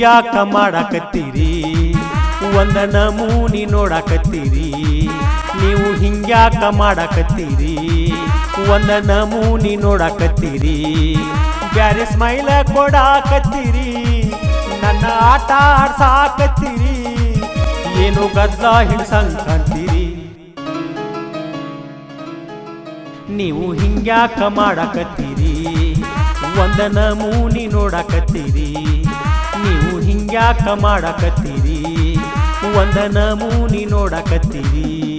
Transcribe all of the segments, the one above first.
ಹಿಂಗ್ಯಾಕ ಮಾಡಾಕತ್ತೀರಿ? ಒಂದ ನಮೂನಿ ನೋಡಾಕತ್ತೀರಿ? ನೀವು ಹಿಂಗ್ಯಾಕ ಮಾಡಾಕತ್ತೀರಿ? ಒಂದ ನಮೂನಿ ನೋಡಾಕತ್ತೀರಿ? ಬ್ಯಾರೆ ಸ್ಮೈಲ ಕೊಡಾಕತ್ತೀರಿ? ನನ್ನ ಆಟ ಆಡ್ಸಾಕತ್ತೀರಿ? ಏನು ಗದ್ಲ ಹಿಡ್ಸಂಗ್ ನೀವು ಹಿಂಗ್ಯಾಕ ಮಾಡಾಕತ್ತೀರಿ? ಒಂದ ನಮೂನಿ ನೋಡಾಕತ್ತೀರಿ? ನೀವು ಹಿಂಗ್ಯಾಕ ಮಾಡಕತ್ತೀರಿ? ಒಂದ ನಮೂನಿ ನೋಡಾಕತ್ತೀರಿ?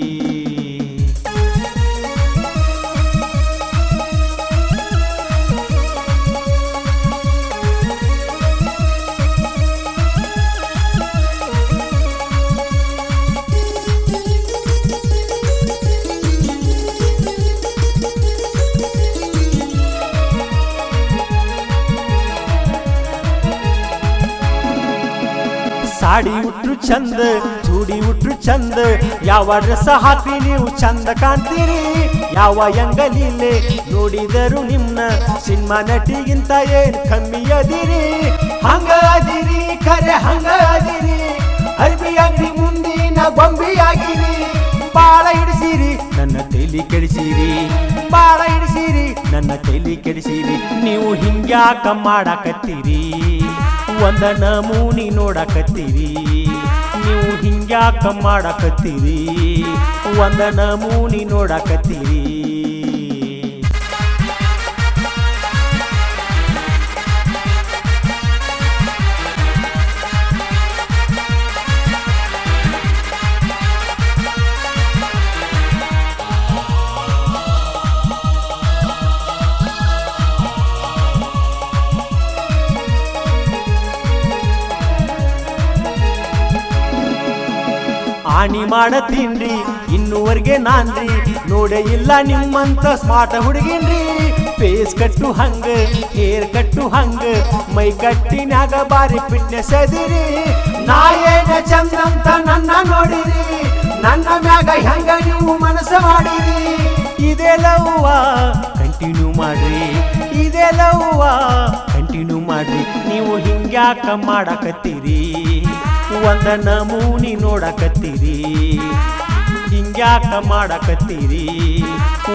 ಸಾಡಿ ಉಟ್ರು ಚಂದ ಚೂಡಿ ಉಟ್ರು ಚಂದ, ಯಾವ ಡ್ರೆಸ್ ಹಾಕಿ ನೀವು ಚಂದ ಕಾಣ್ತೀರಿ? ಯಾವ ಅಂಗಲಿಲೆ ನೋಡಿದರು ನಿಮ್ಮ ಸಿನಿಮಾ ನಟಿಗಿಂತ ಏನ್ ಕಮ್ಮಿ ಅದಿರಿ? ಹಂಗ ಅದಿರಿ ಹಂಗಾದಿರಿ ಹಂಗ ಅದಿರಿ. ಅರ್ಬಿ ಅಂಗಡಿ ಮುಂದಿನ ಗೊಂಬೆಯಾಗಿರಿ. ಬಾಳ ಹಿಡಿಸಿರಿ, ನನ್ನ ತೈಲಿ ಕೆಡಿಸಿರಿ. ಬಾಳ ಹಿಡಿಸಿರಿ, ನನ್ನ ತೈಲಿ ಕೆಡಿಸಿರಿ. ನೀವು ಹಿಂಗ್ಯಾಕ ಮಾಡಾಕತ್ತೀರಿ? ಒಂದ ನಮೂನಿ ನೋಡಕತ್ತೀವಿ ನೀವು ಹಿಂಗ್ಯಾಕ ಮಾಡಕತ್ತೀವಿ ಒಂದ ನಮೂನಿ ನೋಡಾಕತ್ತೀರಿ. ಆಣಿ ಮಾಡತೀನ್ರಿ, ಇನ್ನುವರೆಗೆ ನಾನ್ರಿ. ನೋಡೇ ಇಲ್ಲ ನಿಮ್ಮಂತ ಸ್ಮಾರ್ಟ್ ಹುಡುಗಿನ್ರಿ. ಫೇಸ್ ಕಟ್ಟು ಹಂಗ ಹೇರ್ ಕಟ್ಟು ಹಂಗ, ಮೈ ಕಟ್ಟಿನಾಗ ಬಾರಿ ಫಿಟ್ನೆಸ್ ಅದಿರಿ. ನಾಯೇನ ಚಂದ್ರಂತ ನನ್ನ ನೋಡಿರಿ, ನನ್ನ ಮ್ಯಾಗ ಹೆಂಗ ನೀವು ಮನಸ್ಸು ಮಾಡಿರಿ. ಇದೇ ಲವ್ವ ಕಂಟಿನ್ಯೂ ಮಾಡ್ರಿ. ಇದೇ ಲವ್ವ ಕಂಟಿನ್ಯೂ ಮಾಡ್ರಿ. ನೀವು ಹಿಂಗ್ಯಾಕ ಮಾಡಾಕತ್ತೀರಿ? ಒಂದ ನಮೂನಿ ನೋಡಕತ್ತೀರಿ. ಹಿಂಗ್ಯಾಕ ಮಾಡಕತ್ತೀರಿ.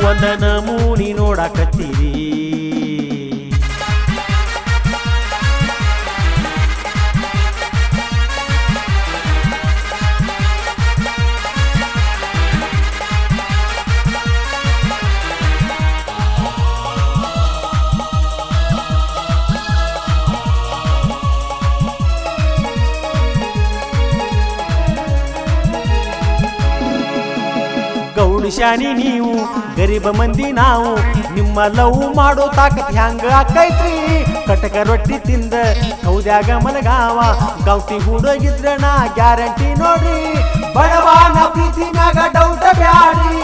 ಒಂದ ನಮೂನಿ ನೋಡಕತ್ತೀರಿ. ಗೌಡು ಶಾನಿ ನೀವು, ಗರೀಬ ಮಂದಿ ನಾವು, ನಿಮ್ಮ ಲವ್ ಮಾಡೋ ತಾಕತ್ ಹ್ಯಾಂಗ ಆಕೈತ್ರಿ? ಕಟಕ ರೊಟ್ಟಿ ತಿಂದ ಹೌದ್ಯಾಗ ಮಲಗಾವ ಗೌತಿ ಹುಡುಗಿದ್ರ ನಾ ಗ್ಯಾರಂಟಿ ನೋಡ್ರಿ. ಬಡವಾನ ಪ್ರೀತಿ ಮ್ಯಾಗ ಡೌಟ ಬ್ಯಾಡ್ರಿ.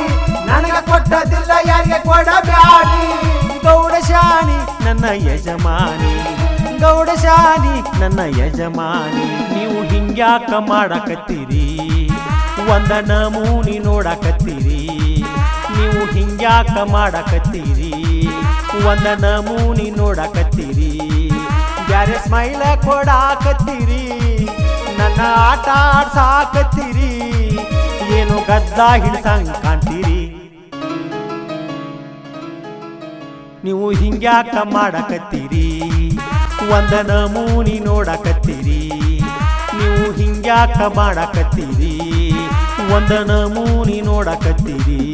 ನನಗ ಕೊಟ್ಟದಿಲ್ಲ, ಯಾರಿಗೆ ಕೊಡಬ್ಯಾಡ್ರಿ. ಗೌಡ ಶಾನಿ ನನ್ನ ಯಜಮಾನಿ ಗೌಡ ಶಾನಿ ನನ್ನ ಯಜಮಾನಿ, ನೀವು ಹಿಂಗ್ಯಾಕ ಮಾಡಾಕತ್ತೀರಿ? ಒಂದ ನಮೂನಿ ನೋಡಕತ್ತೀರಿ. ನೀವು ಹಿಂಗ್ಯಾಕ ಮಾಡಕತ್ತೀರಿ. ಒಂದ ನಮೂನಿ ನೋಡಕತ್ತೀರಿ. ಯಾರೇ ಸ್ಮೈಲ ಕೊಡಾಕತ್ತೀರಿ. ನನ್ನ ಆಟ ಆಡ್ಸಾಕತ್ತೀರಿ. ಏನು ಗದ್ದ ಹಿಡ್ಸಂಗ್ ಕಾಣ್ತೀರಿ. ನೀವು ಹಿಂಗ್ಯಾಕ ಮಾಡಕತ್ತೀರಿ. ಒಂದ ನಮೂನಿ ನೋಡಕತ್ತೀರಿ. ನೀವು ಹಿಂಗ್ಯಾಕ ಮಾಡಾಕತ್ತೀರಿ. ಒಂದ ನಮೂನಿ ನೋಡಾಕತ್ತೀರಿ.